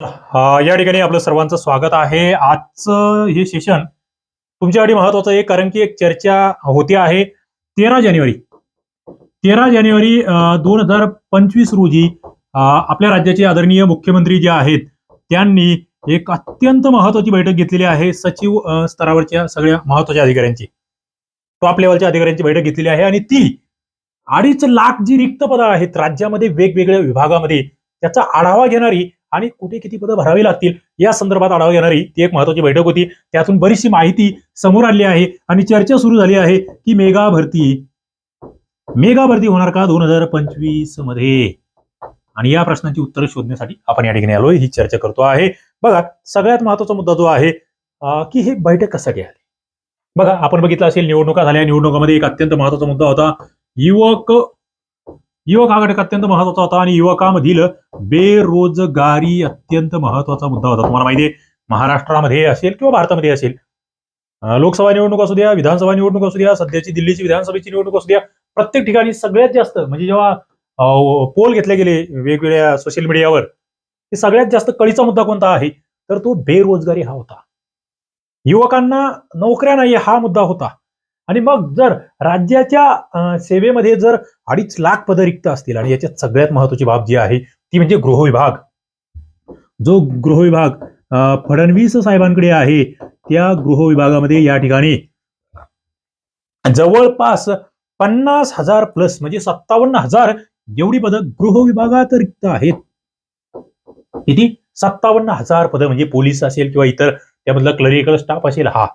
या ठिकाणी आपलं सर्वांचं स्वागत आहे. आजचं हे सेशन तुमच्यासाठी महत्वाचं आहे कारण की एक चर्चा होती आहे तेरा जानेवारी. तेरा जानेवारी दोन हजार पंचवीस रोजी आपल्या राज्याचे आदरणीय मुख्यमंत्री जे आहेत त्यांनी एक अत्यंत महत्वाची बैठक घेतलेली आहे. सचिव स्तरावरच्या सगळ्या महत्त्वाच्या अधिकाऱ्यांची टॉप लेवलच्या अधिकाऱ्यांची बैठक घेतलेली आहे. आणि ती अडीच लाख जी रिक्त पदं आहेत राज्यामध्ये वेगवेगळ्या विभागामध्ये त्याचा आढावा घेणारी आणि कुठे किती पदं भरावी लागतील या संदर्भात आढावा घेणारी ती एक महत्वाची बैठक होती. त्यातून बरीचशी माहिती समोर आली आहे आणि चर्चा सुरू झाली आहे की मेगा भरती मेगा भरती होणार का दोन हजार पंचवीसमध्ये? आणि या प्रश्नाची उत्तरं शोधण्यासाठी आपण या ठिकाणी आलोय ही चर्चा करतो आहे. बघा सगळ्यात महत्त्वाचा मुद्दा जो आहे की हे बैठक कशासाठी आली? बघा आपण बघितलं असेल निवडणुका झाल्या. निवडणुकामध्ये एक अत्यंत महत्त्वाचा मुद्दा होता. युवक युवक हा घटक अत्यंत महत्त्वाचा होता आणि युवकामधील बेरोजगारी अत्यंत महत्त्वाचा मुद्दा होता. तुम्हाला माहिती आहे महाराष्ट्रामध्ये असेल किंवा भारतामध्ये असेल लोकसभा निवडणूक असू द्या विधानसभा निवडणूक असू द्या सध्याची दिल्लीची विधानसभेची निवडणूक असू द्या प्रत्येक ठिकाणी सगळ्यात जास्त म्हणजे जेव्हा पोल घेतले गेले वेगवेगळ्या सोशल मीडियावर ते सगळ्यात जास्त कळीचा मुद्दा कोणता आहे? तर तो बेरोजगारी हा होता. युवकांना नोकऱ्या नाही हा मुद्दा होता. आणि मग जर राज्याच्या सेवेमध्ये जर अडीच लाख पदं रिक्त असतील आणि याच्यात सगळ्यात महत्वाची बाब जी आहे ती म्हणजे गृह विभाग. जो गृह विभाग फडणवीस साहेबांकडे आहे त्या गृह विभागामध्ये या ठिकाणी जवळपास पन्नास हजार प्लस म्हणजे सत्तावन्न हजार एवढी पदं गृह विभागात रिक्त आहेत. किती? सत्तावन्न हजार पदं म्हणजे पोलीस असेल किंवा इतर त्यामधला क्लरिकल स्टाफ असेल हा.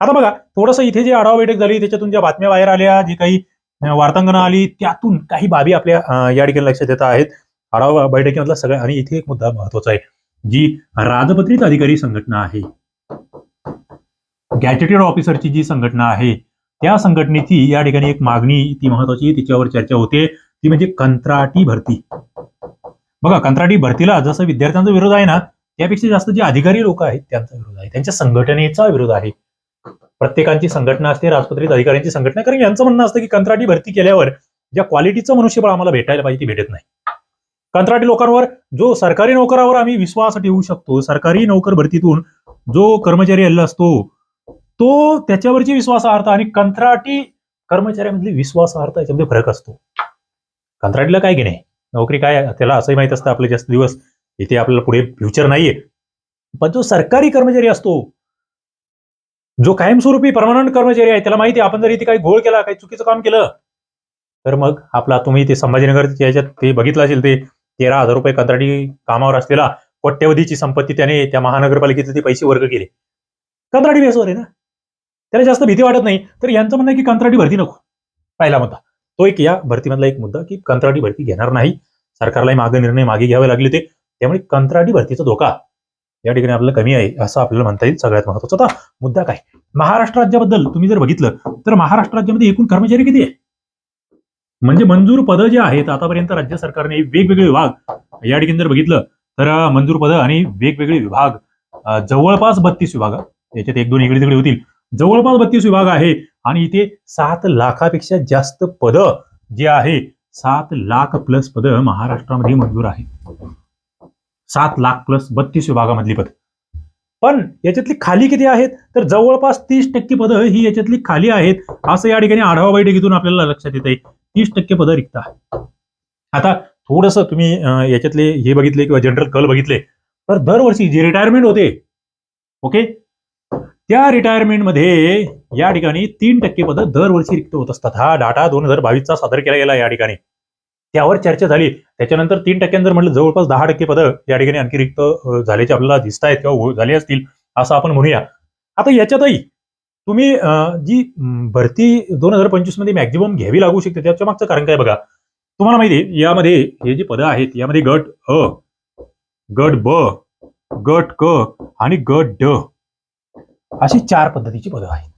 आता बघा थोडंसं इथे जे आढावा बैठक झाली त्याच्यातून ज्या बातम्या बाहेर आल्या जी काही अं, वार्तांकनं आली त्यातून काही बाबी आपल्या या ठिकाणी लक्षात येत आहेत. आढावा बैठकीमधला सगळ्या आणि इथे एक मुद्दा महत्त्वाचा आहे जी राजपत्रित अधिकारी संघटना आहे. गॅजेटेड ऑफिसरची जी संघटना आहे त्या संघटनेची या ठिकाणी एक मागणी ती महत्वाची आहे, तिच्यावर चर्चा होते. ती म्हणजे कंत्राटी भरती. बघा कंत्राटी भरतीला जसं विद्यार्थ्यांचा विरोध आहे ना त्यापेक्षा जास्त जे अधिकारी लोक आहेत त्यांचा विरोध आहे. त्यांच्या संघटनेचा विरोध आहे. प्रत्येकांची संघटना असते राजपत्रित अधिकाऱ्यांची संघटना. कारण यांचं म्हणणं असतं की कंत्राटी भरती केल्यावर ज्या क्वालिटीचं मनुष्यबळ आम्हाला भेटायला पाहिजे ती भेटत नाही. कंत्राटी लोकांवर जो सरकारी नोकरावर आम्ही विश्वास ठेवू शकतो सरकारी नोकर भरतीतून जो कर्मचारी आलेला असतो तो त्याच्यावरची विश्वासार्हता आणि कंत्राटी कर्मचाऱ्यामधली विश्वासार्हता याच्यामध्ये फरक असतो. कंत्राटीला काय घेणे? नोकरी काय? त्याला असंही माहीत असतं आपले जास्त दिवस इथे आपल्याला पुढे फ्युचर नाहीये. पण जो सरकारी कर्मचारी असतो जो कायमस्वरूपी परमनंट कर्मचारी आहे त्याला माहिती आहे आपण जर इथे काही घोळ केला काही चुकीचं काम केलं तर मग आपला तुम्ही ते संभाजीनगर याच्यात ते बघितलं असेल ते तेरा हजार रुपये कंत्राटी कामावर असलेला कोट्यवधीची संपत्ती त्याने त्या महानगरपालिकेचे ते पैसे वर्ग केले. कंत्राटी बेसवर आहे ना? त्याला जास्त भीती वाटत नाही. तर यांचं म्हणणं की कंत्राटी भरती नको पहिला मुद्दा. तो एक या भरतीमधला एक मुद्दा की कंत्राटी भरती घेणार नाही. सरकारलाही मागे निर्णय मागे घ्यावे लागले ते त्यामुळे कंत्राटी भरतीचा धोका या ठिकाणी आपल्याला कमी आहे असं आपल्याला म्हणता येईल सगळ्यात महत्त्वाचा. आता मुद्दा काय? महाराष्ट्र राज्याबद्दल तुम्ही जर बघितलं तर महाराष्ट्र राज्यामध्ये एकूण कर्मचारी किती आहे? म्हणजे मंजूर पदं जे आहेत आतापर्यंत राज्य सरकारने वेगवेगळे विभाग या ठिकाणी जर बघितलं तर मंजूर पदं आणि वेगवेगळे विभाग जवळपास बत्तीस विभाग याच्यात एक दोन इकडे तिकडे होतील. जवळपास बत्तीस विभाग आहे आणि इथे सात लाखापेक्षा जास्त पदं जे आहे सात लाख प्लस पदं महाराष्ट्रामध्ये मंजूर आहे सात लाख प्लस बत्तीस विभागामधली पदं. पण याच्यातली खाली किती आहेत? तर जवळपास तीस टक्के पदं ही याच्यातली खाली आहेत असं या ठिकाणी आढावा बैठकीतून आपल्याला लक्षात येत आहे तीस टक्के पदं रिक्त आहेत. आता थोडस तुम्ही याच्यातले हे बघितले किंवा जनरल कल बघितले तर दरवर्षी जे रिटायरमेंट होते ओके त्या रिटायरमेंटमध्ये या ठिकाणी तीन टक्के पदं दरवर्षी रिक्त होत असतात. हा डाटा दोन हजार बावीसचा सादर केला गेला या ठिकाणी. त्यावर चर्चा झाली. त्याच्यानंतर तीन टक्क्यांनी जर म्हटलं जवळपास दहा टक्के पदं या ठिकाणी आणखी रिक्त झाल्याचे आपल्याला दिसत आहेत किंवा हो, झाले असतील असं आपण म्हणूया. आता याच्यातही तुम्ही जी भरती दोन हजार पंचवीसमध्ये मॅक्झिमम घ्यावी लागू शकते त्याच्या मागचं कारण काय बघा. तुम्हाला माहिती आहे यामध्ये हे जे पदं आहेत यामध्ये गट अ गट ब गट क आणि गट ड अशी चार पद्धतीची पदं आहेत.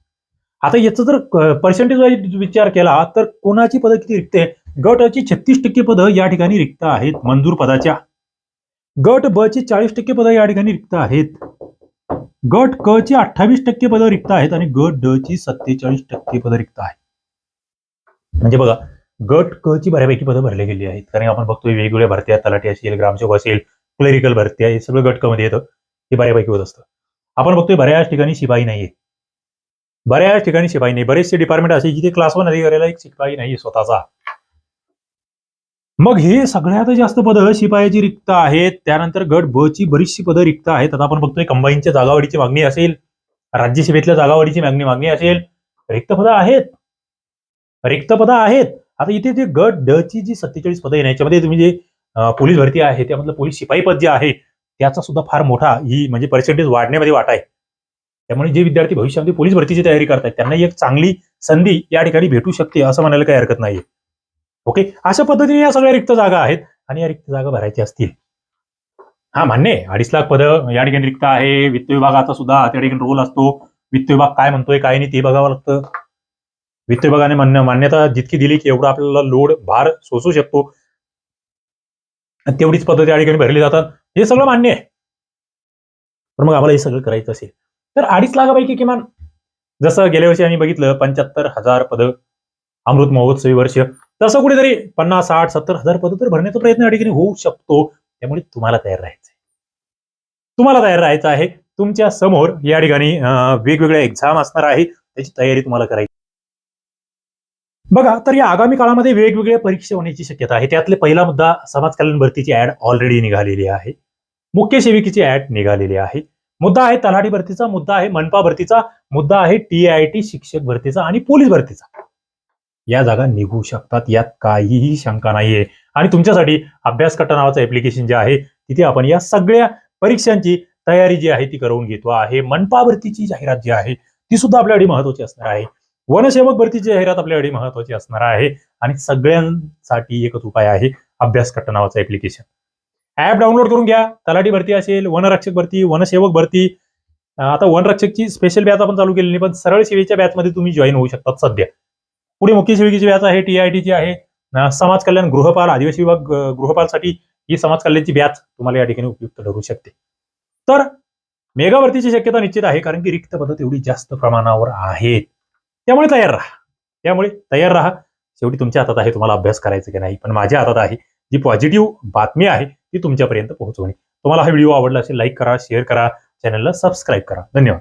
आता याचं जर पर्सेंटेज वाईज विचार केला तर कोणाची पदं किती रिक्त आहे? गट ची छत्तीस टक्के पदं या ठिकाणी रिक्त आहेत मंजूर पदाच्या. गट ब ची चाळीस टक्के पदं या ठिकाणी रिक्त आहेत. गट क ची अठ्ठावीस टक्के पदं रिक्त आहेत आणि गट ड ची सत्तेचाळीस टक्के पदं रिक्त आहेत. म्हणजे बघा गट क ची बऱ्यापैकी पदं भरली गेली आहेत. कारण आपण बघतोय वेगवेगळ्या भरत्या तलाठी असेल ग्रामसेवक असेल क्लेरिकल भरती आहे हे सगळं गटकमध्ये येतं. हे बऱ्यापैकी होत असतं. आपण बघतोय बऱ्याच ठिकाणी शिपाई नाहीये. बऱ्याच ठिकाणी शिपाई नाही. बरेचसे डिपार्टमेंट असे जिथे क्लास वन अधिकाऱ्याला एक शिपाई नाहीये स्वतःचा. मग हे सगळ्यात जास्त पदं शिपायाची रिक्त आहेत. त्यानंतर गट ब ची बरीचशी पदं रिक्त आहेत. आता आपण बघतोय कंबाईनच्या जागावाढीची मागणी असेल राज्यसभेतल्या जागावाढीची मागणी मागणी असेल. रिक्त पदं आहेत. रिक्त पदं आहेत. आता इथे जे गट ड ची जी सत्तेचाळीस पदं आहे याच्यामध्ये तुम्ही जे पोलीस भरती आहे त्यामधलं पोलीस शिपाई पद जे आहे त्याचा सुद्धा फार मोठा ही म्हणजे पर्सेंटेज वाढण्यामध्ये वाटा आहे. त्यामुळे जे विद्यार्थी भविष्यामध्ये पोलीस भरतीची तयारी करतात त्यांना एक चांगली संधी या ठिकाणी भेटू शकते असं म्हणायला काही हरकत नाहीये. ओके? अशा पद्धतीने या सगळ्या रिक्त जागा आहेत आणि या रिक्त जागा भरायच्या असतील. हा मान्य आहे. अडीच लाख पदं या ठिकाणी रिक्त आहे. वित्त विभागाचा सुद्धा त्या ठिकाणी रोल असतो. वित्त विभाग काय म्हणतोय काय नाही ते बघावं लागतं. वित्त विभागाने मान्य मान्यता जितकी दिली की एवढा आपल्याला लोड भार सोसू शकतो. तेवढीच पद्धती या ठिकाणी भरली जातात. हे सगळं मान्य आहे. पण मग आम्हाला हे सगळं करायचं असेल. तर अडीच लाखापैकी किमान जसं गेल्या वर्षी आम्ही बघितलं पंच्याहत्तर हजार पदं अमृत महोत्सवी वर्ष. तसं कुठेतरी पन्नास साठ सत्तर हजार पद तर भरण्याचा प्रयत्न या ठिकाणी होऊ शकतो. त्यामुळे तुम्हाला तयार राहायचं तुम्हाला तयार राहायचं आहे. तुमच्यासमोर या ठिकाणी वेगवेगळ्या एक्झाम असणार आहे त्याची तयारी तुम्हाला करायची बघा तर या आगामी काळामध्ये वेगवेगळ्या परीक्षा होण्याची शक्यता आहे. त्यातले पहिला मुद्दा समाज कल्याण भरतीची ऍड ऑलरेडी निघालेली आहे. मुख्य सेविकेची ऍड निघालेली आहे. मुद्दा आहे तलाठी भरतीचा मुद्दा आहे मनपा भरतीचा मुद्दा आहे टी आय टी शिक्षक भरतीचा आणि पोलीस भरतीचा. या जागा निघू शकतात यात काहीही शंका नाहीये. आणि तुमच्यासाठी अभ्यास कट्टा नावाचं ऍप्लिकेशन जे आहे तिथे आपण या सगळ्या परीक्षांची तयारी जी आहे ती करवून घेतो आहे. मनपा भरतीची जाहिरात जी आहे ती सुद्धा आपल्यासाठी महत्वाची असणार आहे. वनसेवक भरतीची जाहिरात आपल्यासाठी महत्वाची असणार आहे. आणि सगळ्यांसाठी एकच उपाय आहे अभ्यास कट्टा नावाचं ऍप्लिकेशन ऍप डाउनलोड करून घ्या. तलाठी भरती असेल वनरक्षक भरती वनसेवक भरती. आता वनरक्षकची स्पेशल बॅच आपण चालू केलेली नाही, पण सरळ सेवेच्या बॅचमध्ये तुम्ही जॉईन होऊ शकतात सध्या. पुढे मुख्य सेविकेची व्याज आहे टी आय टीची आहे. समाज कल्याण गृहपाल आदिवासी विभाग गृहपालसाठी ही समाज कल्याणची व्याच तुम्हाला या ठिकाणी उपयुक्त ठरू शकते. तर मेगावरतीची शक्यता निश्चित आहे कारण की रिक्त पदं एवढी जास्त प्रमाणावर आहेत. त्यामुळे तयार राहा. त्यामुळे तयार राहा. शेवटी तुमच्या हातात आहे तुम्हाला अभ्यास करायचा की नाही पण माझ्या हातात आहे जी पॉझिटिव्ह बातमी आहे ती तुमच्यापर्यंत पोहोचवणे. तुम्हाला हा व्हिडिओ आवडला असेल लाईक करा शेअर करा चॅनलला सबस्क्राईब करा. धन्यवाद.